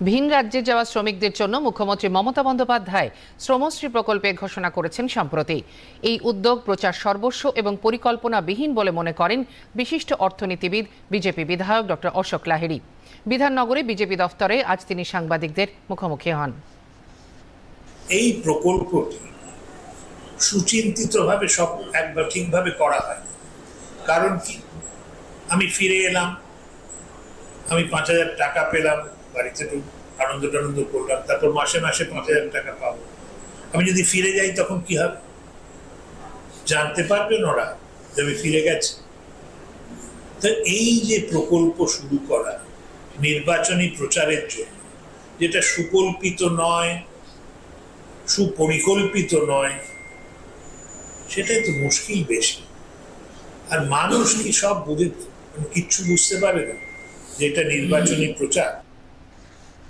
ভিন রাজ্যে যাওয়া শ্রমিকদের জন্য মুখ্যমন্ত্রী মমতা বন্দ্যোপাধ্যায় শ্রমশ্রী প্রকল্পে ঘোষণা করেছেন সম্প্রতি। এই উদ্যোগ প্রচার সর্বস্ব এবং পরিকল্পনাবিহীন বলে মনে করেন বিশিষ্ট অর্থনীতিবিদ, বিজেপি বিধায়ক ডক্টর অশোক লাহিড়ী। বিধাননগরে বিজেপি দফতরে আজ তিনি সাংবাদিকদের মুখোমুখি হন। এই প্রকল্পটি সুচিন্তিতভাবে সব একবার ঠিকভাবে করা হয়। কারণ কি? আমি ফিরে এলাম, আমি পাঁচ হাজার টাকা পেলাম বাড়িতে একটু আনন্দ টানন্দ করলাম, তারপর মাসে মাসে পাঁচ হাজার টাকা পাবো। আমি যদি ফিরে যাই তখন কি হবে? জানতে পারবেন ওরা যে আমি ফিরে গেছি। তো এই যে প্রকল্প শুরু করা, নির্বাচনী প্রচারের জন্য, যেটা সুকল্পিত নয়, সুপরিকল্পিত নয়, সেটাই তো মুশকিল বেশি। আর মানুষ কি সব বুঝে কিচ্ছু বুঝতে পারে না যে এটা নির্বাচনী প্রচার।